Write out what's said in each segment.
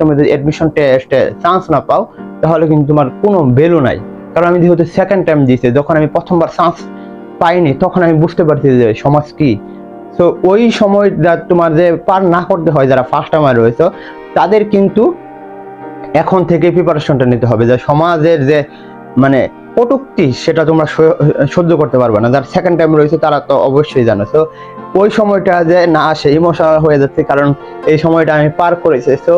তুমি যদি অ্যাডমিশন টেস্টে চান্স না পাও, তাহলে কিন্তু তোমার কোনো ভ্যালু নাই। কারণ আমি যেহেতু সেকেন্ড টাইম দিয়েছি, যখন আমি প্রথমবার চান্স পাইনি, তখন আমি বুঝতে পারছি যে সমাজ কি। তো ওই সময়টা তোমার যে পার না করতে হয়, যারা ফার্স্ট টাইমার রয়েছে, তাদের কিন্তু এখন থেকে প্রিপারেশনটা নিতে হবে। যে সমাজের যে মানে কটুক্তি, সেটা তোমরা সহ্য করতে পারবে না। যারা সেকেন্ড টাইম রয়েছে, তারা তো অবশ্যই জানো। তো ওই সময়টা যে না আসে ইমোশনাল হয়ে যাচ্ছে, কারণ এই সময়টা আমি পার করেছি। তো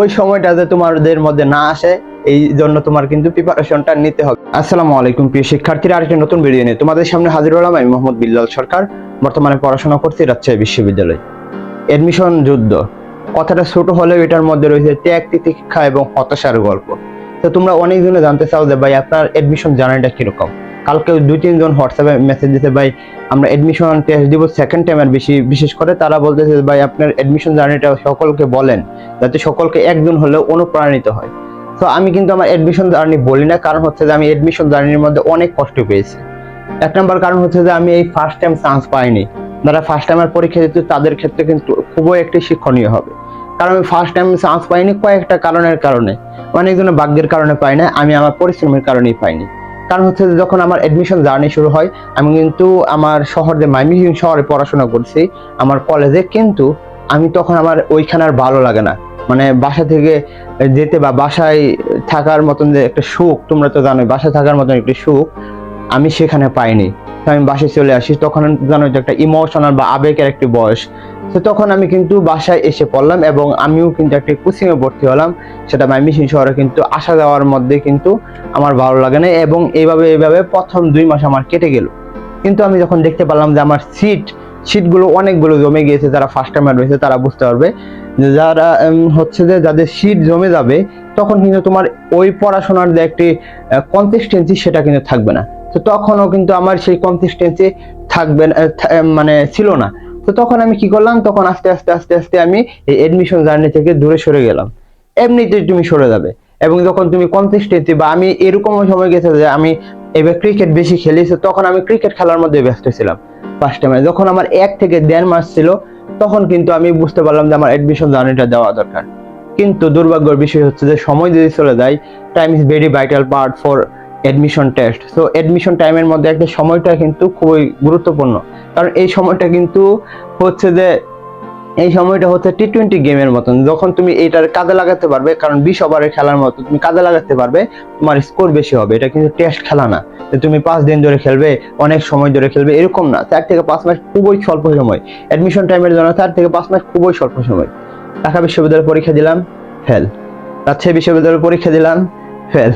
ওই সময়টা যে তোমাদের মধ্যে না আসে, এই জন্য তোমার কিন্তু প্রিপারেশনটা নিতে হবে। আসসালামু আলাইকুম, প্রিয় শিক্ষার্থীরা, আরেকটি নতুন ভিডিও নিয়ে তোমাদের সামনে হাজির হলাম আমি মোহাম্মদ বিল্লাল সরকার। বর্তমানে পড়াশোনা করছি রাজশাহী বিশ্ববিদ্যালয়। এডমিশন যুদ্ধ। কথাটা ছোট হলেও এটার মধ্যে রয়েছে ত্যাগ তিতিক্ষা এবং হতাশার গল্প। তো তোমরা অনেকজনে জানতে চাও যে ভাই, আপনার এডমিশন জার্নিটা কীরকম? কালকে দুই, তিনজন হোয়াটসঅ্যাপে মেসেজ দিতে ভাই, আমরা এডমিশন টেস্ট দিব সেকেন্ড টাইমের বেশি, বিশেষ করে তারা বলতেছে, ভাই, আপনার এডমিশন জার্নিটা সকলকে বলেন, যাতে সকলকে একজন হলেও অনুপ্রাণিত হয়। তো আমি কিন্তু আমার এডমিশন জার্নি বলি না, কারণ হচ্ছে যে আমি এডমিশন জার্নির মধ্যে অনেক কষ্ট পেয়েছি। এক নম্বর কারণ হচ্ছে যে আমি এই ফার্স্ট টাইম চান্স পাইনি। যারা ফার্স্ট টাইমের পরীক্ষা দিতে তাদের ক্ষেত্রে কিন্তু খুবই একটি শিক্ষণীয় হবে। কারণ আমি ফার্স্ট টাইম চান্স পাইনি কয়েকটা কারণের কারণে। অনেকজনের ভাগ্যের কারণে পাই না আমি আমার পরিশ্রমের কারণেই পাইনি। কারণ হচ্ছে যখন আমার এডমিশন জার্নি শুরু হয়, আমি কিন্তু আমার শহর যে মাইমিহিং শহরে পড়াশোনা করছি, আমার কলেজে কিন্তু আমি তখন আমার ওইখানে আর ভালো লাগে না। মানে বাসা থেকে যেতে বা বাসায় থাকার মতন যে একটা সুখ, তোমরা তো জানোই বাসায় থাকার মতন একটি সুখ আমি সেখানে পাইনি। আমি বাসায় চলে আসি, তখন জানো যে একটা ইমোশনাল বা আবেগের একটি বয়স। তো তখন আমি কিন্তু বাসায় এসে পড়লাম এবং আমিও কিন্তু একটি কোচিংয়ে ভর্তি হলাম। সেটা মাইমিসিং শহরে কিন্তু আসা যাওয়ার মধ্যে কিন্তু আমার ভালো লাগে না এবং এইভাবে এইভাবে প্রথম দুই মাস আমার কেটে গেল। কিন্তু আমি যখন দেখতে পারলাম যে আমার সিট সিটগুলো অনেকগুলো জমে গিয়েছে, যারা ফার্স্ট টাইমার রয়েছে তারা বুঝতে পারবে। যে যারা হচ্ছে যে যাদের সিট জমে যাবে, তখন কিন্তু তোমার ওই পড়াশোনার যে একটি কনসিস্টেন্সি সেটা কিন্তু থাকবে না। তো তখনও কিন্তু আমার সেই কনসিস্টেন্সি থাকবে মানে ছিল না। তো তখন আমি কি করলাম? তখন আস্তে আস্তে আস্তে আস্তে আমি এই এডমিশন জার্নি থেকে দূরে সরে গেলাম। এমনিতেই তুমি সরে যাবে। এবং যখন তুমি কনসিস্টেন্সি বা আমি এরকম সময় গেছে যে আমি এবার ক্রিকেট বেশি খেলি তখন আমি ক্রিকেট খেলার মধ্যে ব্যস্ত ছিলাম ফার্স্ট টাইমে যখন আমার এক থেকে দেড় মাস ছিল, তখন কিন্তু আমি বুঝতে পারলাম যে আমার এডমিশন জার্নিটা দেওয়া দরকার। কিন্তু দুর্ভাগ্যের বিষয় হচ্ছে যে সময় যদি চলে যায় time is very vital part for admission test so admission টাইমের মধ্যে একটা সময়টা কিন্তু খুবই গুরুত্বপূর্ণ। কারণ এই সময়টা কিন্তু হচ্ছে যে, এই সময়টা হচ্ছে টি টোয়েন্টি গেমের মতন। যখন তুমি এটার কাজে লাগাতে পারবে, কারণ বিশ ওভারের খেলার মতো তুমি কাজে লাগাতে পারবে, তোমার স্কোর বেশি হবে। এটা কিন্তু টেস্ট খেলা না। যে তুমি পাঁচ দিন ধরে খেলবে, অনেক সময় ধরে খেলবে, এরকম না। চার থেকে পাঁচ মাস খুবই স্বল্প সময়। অ্যাডমিশন টাইমের জন্য চার থেকে পাঁচ মাস খুবই স্বল্প সময়। ঢাকা বিশ্ববিদ্যালয়ে পরীক্ষা দিলাম ফেল রাজশাহী বিশ্ববিদ্যালয়ে পরীক্ষা দিলাম ফেল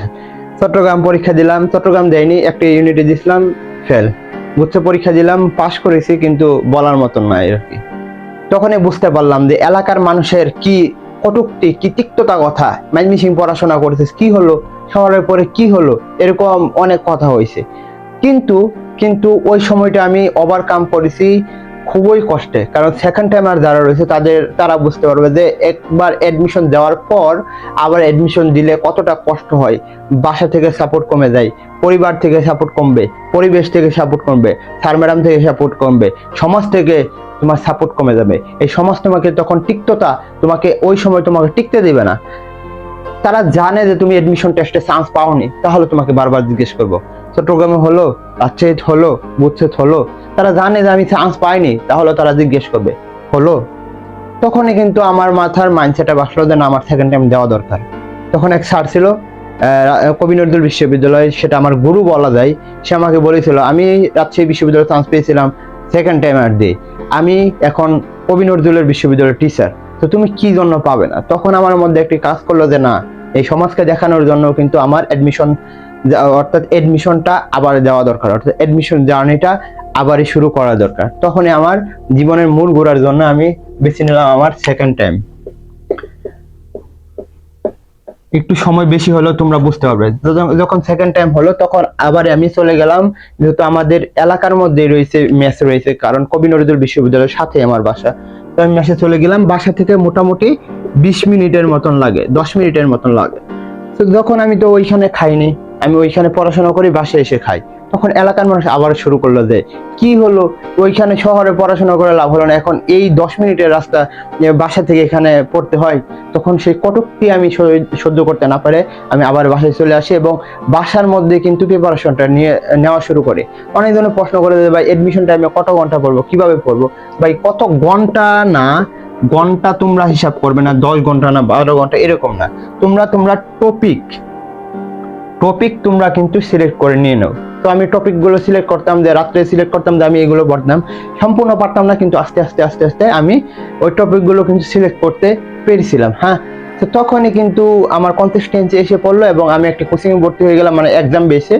চট্টগ্রাম পরীক্ষা দিলাম, চট্টগ্রাম দেয়নি, একটা ইউনিটে দিছিলাম ফেল গুচ্ছ পরীক্ষা দিলাম পাশ করেছি, কিন্তু বলার মতন নাই আর কি। তখনই বুঝতে পারলাম যে এলাকার মানুষের কি কটুক্তি, কি তিক্ততা কথা মাইমিসিং পড়াশোনা করেছিস কি হলো শহরের পরে কি হলো, এরকম অনেক কথা হয়েছে কিন্তু কিন্তু ওই সময়টা আমি ওভারকাম করেছি খুবই কষ্টে। কারণ সেকেন্ড টাইমার যারা রয়েছে, তাদের, তারা বুঝতে পারবে যে একবার এডমিশন দেওয়ার পর আবার এডমিশন দিলে কতটা কষ্ট হয়। বাসা থেকে সাপোর্ট কমে যায়, পরিবার থেকে সাপোর্ট কমবে, পরিবেশ থেকে সাপোর্ট কমবে স্যার ম্যাডাম থেকে সাপোর্ট কমবে, সমাজ থেকে তোমার সাপোর্ট কমে যাবে। এই সমাজ তোমাকে তখন টিকততা তোমাকে ওই সময় তোমাকে টিকতে দেবে না। তারা জানে যে তুমি এডমিশন টেস্টে চান্স পাওনি, তাহলে তোমাকে বারবার জিজ্ঞেস করব। চট্টগ্রামে হলো রাজশাহীতে হলো বুথেত হলো, তারা জানে যে আমি চান্স পাইনি, তাহলে তারা জিজ্ঞেস করবে, হলো? তখনই কিন্তু আমার মাথার মাইন্ডসেটে বাসলো যে না, আমার সেকেন্ড টাইম দেওয়া দরকার। তখন এক স্যার ছিল কবি নজরুল বিশ্ববিদ্যালয় সেটা আমার গুরু বলা যায়, সে আমাকে বলেছিল, আমি রাজশাহী বিশ্ববিদ্যালয়ে চান্স পেয়েছিলাম সেকেন্ড টাইম আর দিয়ে। আমি এখন কবি নজরুলের বিশ্ববিদ্যালয়ের টিচার তো তুমি কি জন্য পাবে না? তখন আমার মধ্যে একটি কাজ করল যে না, এই সমাজকে দেখানোর জন্য কিন্তু আমার অ্যাডমিশন অর্থাৎ এডমিশনটা আবার দেওয়া দরকার, অর্থাৎ এডমিশন জার্নিটা আবারই শুরু করা দরকার। তখনই আমার জীবনের মূল ঘোরার জন্য আমি বেছে নিলাম আমার সেকেন্ড টাইম একটু সময় বেশি হলেও তোমরা বুঝতে পারবে। যখন- সেকেন্ড টাইম হলো, তখন আবার আমি চলে গেলাম, যেহেতু আমাদের এলাকার মধ্যে রয়েছে ম্যাচ রয়েছে, কারণ কবি নজরুল বিশ্ববিদ্যালয়ের সাথে আমার বাসা। তো আমি মেসে চলে গেলাম, বাসা থেকে মোটামুটি বিশ মিনিটের মতন লাগে, দশ মিনিটের মতন লাগে। তো যখন আমি তো ওইখানে খাইনি আমি ওইখানে পড়াশোনা করি, বাসায় এসে খাই। তখন এলাকার মানুষ আবার শুরু করল যে, কি হলো? ওইখানে শহরে পড়াশোনা করে লাভ হলো না। এখন এই দশ মিনিটের রাস্তা বাসা থেকে এখানে পড়তে হয়। তখন সেই কটকটি আমি সহ্য- করতে না পারে, আমি আবার বাসায় চলে আসি এবং বাসার মধ্যে কিন্তু প্রিপারেশনটা নিয়ে, নেওয়া শুরু করে। অনেক ধরনের প্রশ্ন করে যে, ভাই এডমিশন টাইমে কত ঘণ্টা পড়ব? কীভাবে পড়ব? ভাই, কত ঘণ্টা না, ঘণ্টা তোমরা হিসাব করবে না, দশ ঘণ্টা না বারো ঘণ্টা, এরকম না। তোমরা তোমরা টপিক টপিক তোমরা কিন্তু সিলেক্ট করে নিয়ে নাও। তো আমি টপিকগুলো সিলেক্ট করতাম, যে রাত্রে সিলেক্ট করতাম, যে আমি এগুলো পড়তাম। সম্পূর্ণ পারতাম না, কিন্তু আস্তে আস্তে আস্তে আস্তে আমি ওই টপিকগুলো কিন্তু সিলেক্ট করতে পেরেছিলাম হ্যাঁ? তো তখনই কিন্তু আমার কনসিস্টেন্সি এসে পড়ল এবং আমি একটা কোচিংয়ে ভর্তি হয়ে গেলাম মানে এক্সাম বেসে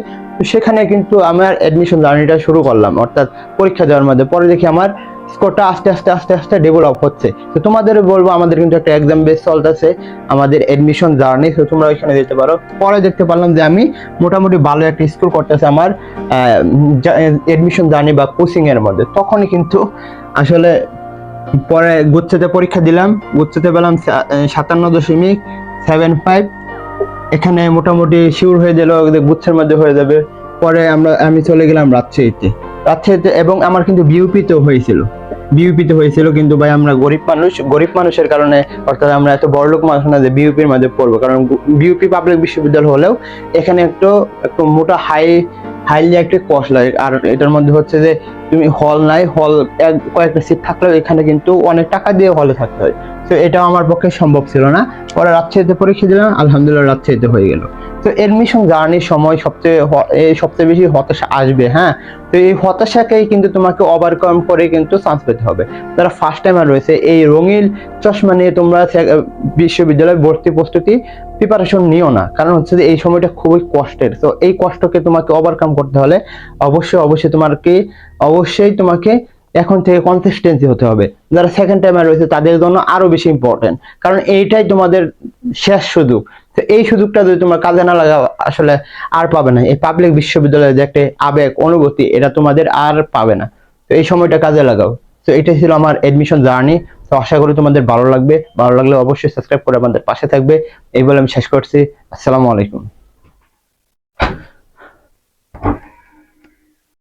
সেখানে কিন্তু আমার অ্যাডমিশন জার্নিটা শুরু করলাম, অর্থাৎ পরীক্ষা দেওয়ার মধ্যে। পরে দেখি আমার স্কোরটা আস্তে আস্তে আস্তে আস্তে ডেভেলপ হচ্ছে। তো তোমাদের বলব, আমাদের কিন্তু একটা এক্সাম বেস চলতেছে, আমাদের এডমিশন জার্নি তো তোমরা ওইখানে যেতে পারো। পরে দেখতে পারলাম যে আমি মোটামুটি ভালো একটা স্কুল করতেছে আমার এডমিশন জার্নি বা কোচিং এর মধ্যে। তখনই কিন্তু আসলে পরে গুচ্ছতে পরীক্ষা দিলাম, গুচ্ছতে পেলাম সাতান্ন দশমিক সেভেন ফাইভ এখানে মোটামুটি শিওর হয়ে গেল গুচ্ছের মধ্যে হয়ে যাবে। পরে আমরা, আমি চলে গেলাম রাজশাহীতে। রাজশাহীতে, এবং আমার কিন্তু বিউপিতেও হয়েছিল। বিউপিতে হয়েছিল কিন্তু ভাই আমরা গরিব মানুষ, গরিব মানুষের কারণে অর্থাৎ আমরা এত বড় লোক মানুষ না যে বিউপির মধ্যে পড়ব। কারণ বিউপি পাবলিক বিশ্ববিদ্যালয় হলেও এখানে একটু একটু মোটা হাই হাইলি একটা কস্ট লাগে। আর এটার মধ্যে হচ্ছে যে, তুমি হল নাই হল কয়েকটা সিট থাকলেও এখানে কিন্তু অনেক টাকা দিয়ে হলে থাকতে হয়। তো এটা আমার পক্ষে সম্ভব ছিল না। পরে রাজশাহীতে পরীক্ষা দিলাম, আলহামদুলিল্লাহ রাজশাহীতে হয়ে গেল। তো এডমিশন জার্নির সময় সবচেয়ে সবচেয়ে বেশি হতাশা আসবে হ্যাঁ? তো এই হতাশাকেই কিন্তু তোমাকে ওভারকাম করে কিন্তু চান্স পেতে হবে। যারা ফার্স্ট টাইমার রয়েছে, এই রঙিন চশমা নিয়ে তোমরা বিশ্ববিদ্যালয় ভর্তি প্রস্তুতি প্রিপারেশন নিও না। কারণ হচ্ছে যে এই সময়টা খুবই কষ্টের। তো এই কষ্টকে তোমাকে ওভারকাম করতে হলে অবশ্যই অবশ্যই তোমাকে অবশ্যই তোমাকে এখন থেকে কনসিস্টেন্সি হতে হবে। যারা সেকেন্ড টাইমার রয়েছে, তাদের জন্য আরও বেশি ইম্পর্টেন্ট কারণ এইটাই তোমাদের শেষ সুযোগ। তো এই সুযোগটা যদি তোমরা কাজে না লাগাও, আসলে আর পাবে না। এই পাবলিক বিশ্ববিদ্যালয়ের যে একটা আবেগ, অনুভূতি, এটা তোমাদের আর পাবে না। তো এই সময়টা কাজে লাগাও। তো এটাই ছিল আমার এডমিশন জার্নি তো আশা করি তোমাদের ভালো লাগবে। ভালো লাগলে অবশ্যই সাবস্ক্রাইব করে আমাদের পাশে থাকবে। এই বলে আমি শেষ করছি। আসসালামু আলাইকুম।